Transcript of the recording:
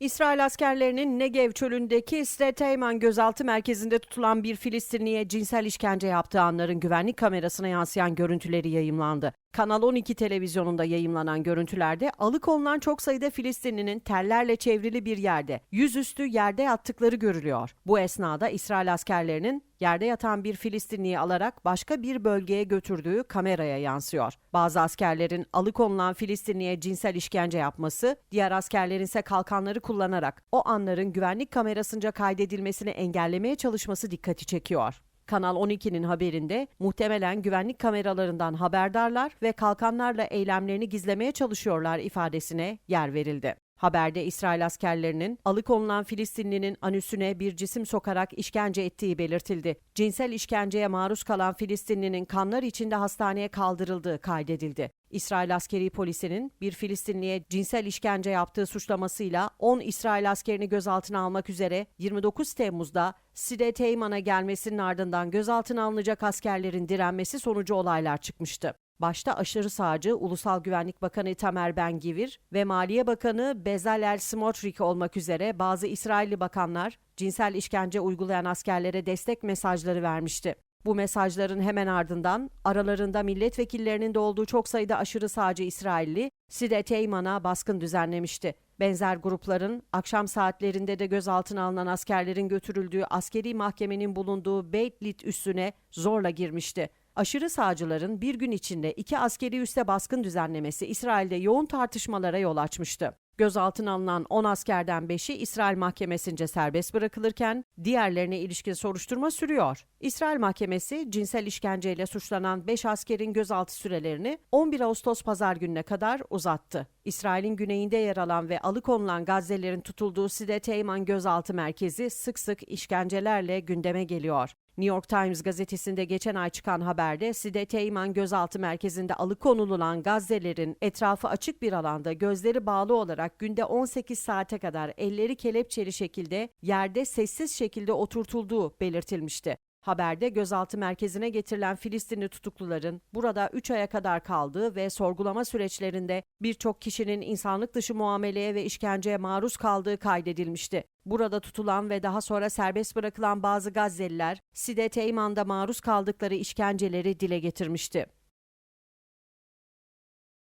İsrail askerlerinin Negev çölündeki Sreteyman gözaltı merkezinde tutulan bir Filistinliye cinsel işkence yaptığı anların güvenlik kamerasına yansıyan görüntüleri yayımlandı. Kanal 12 televizyonunda yayımlanan görüntülerde alıkonulan çok sayıda Filistinlinin tellerle çevrili bir yerde yüzüstü yerde yattıkları görülüyor. Bu esnada İsrail askerlerinin yerde yatan bir Filistinliyi alarak başka bir bölgeye götürdüğü kameraya yansıyor. Bazı askerlerin alıkonulan Filistinliye cinsel işkence yapması, diğer askerlerin ise kalkanları kullanarak o anların güvenlik kamerasınca kaydedilmesini engellemeye çalışması dikkati çekiyor. Kanal 12'nin haberinde muhtemelen güvenlik kameralarından haberdarlar ve kalkanlarla eylemlerini gizlemeye çalışıyorlar ifadesine yer verildi. Haberde İsrail askerlerinin alıkonulan Filistinlinin anüsüne bir cisim sokarak işkence ettiği belirtildi. Cinsel işkenceye maruz kalan Filistinlinin kanlar içinde hastaneye kaldırıldığı kaydedildi. İsrail askeri polisinin bir Filistinliye cinsel işkence yaptığı suçlamasıyla 10 İsrail askerini gözaltına almak üzere 29 Temmuz'da Side Teyman'a gelmesinin ardından gözaltına alınacak askerlerin direnmesi sonucu olaylar çıkmıştı. Başta aşırı sağcı Ulusal Güvenlik Bakanı Tamer Ben-Gvir ve Maliye Bakanı Bezalel Smotrich olmak üzere bazı İsrailli bakanlar cinsel işkence uygulayan askerlere destek mesajları vermişti. Bu mesajların hemen ardından aralarında milletvekillerinin de olduğu çok sayıda aşırı sağcı İsrailli Side Teyman'a baskın düzenlemişti. Benzer grupların akşam saatlerinde de gözaltına alınan askerlerin götürüldüğü askeri mahkemenin bulunduğu Beit Lit üssüne zorla girmişti. Aşırı sağcıların bir gün içinde iki askeri üste baskın düzenlemesi İsrail'de yoğun tartışmalara yol açmıştı. Gözaltına alınan 10 askerden 5'i İsrail mahkemesince serbest bırakılırken diğerlerine ilişkin soruşturma sürüyor. İsrail mahkemesi cinsel işkenceyle suçlanan 5 askerin gözaltı sürelerini 11 Ağustos pazar gününe kadar uzattı. İsrail'in güneyinde yer alan ve alıkonulan Gazze'lerin tutulduğu Side Teyman gözaltı merkezi sık sık işkencelerle gündeme geliyor. New York Times gazetesinde geçen ay çıkan haberde Side Teyman gözaltı merkezinde alıkonululan Gazze'lerin etrafı açık bir alanda gözleri bağlı olarak günde 18 saate kadar elleri kelepçeli şekilde yerde sessiz şekilde oturtulduğu belirtilmişti. Haberde gözaltı merkezine getirilen Filistinli tutukluların burada 3 aya kadar kaldığı ve sorgulama süreçlerinde birçok kişinin insanlık dışı muameleye ve işkenceye maruz kaldığı kaydedilmişti. Burada tutulan ve daha sonra serbest bırakılan bazı Gazze'liler Side Teyman'da maruz kaldıkları işkenceleri dile getirmişti.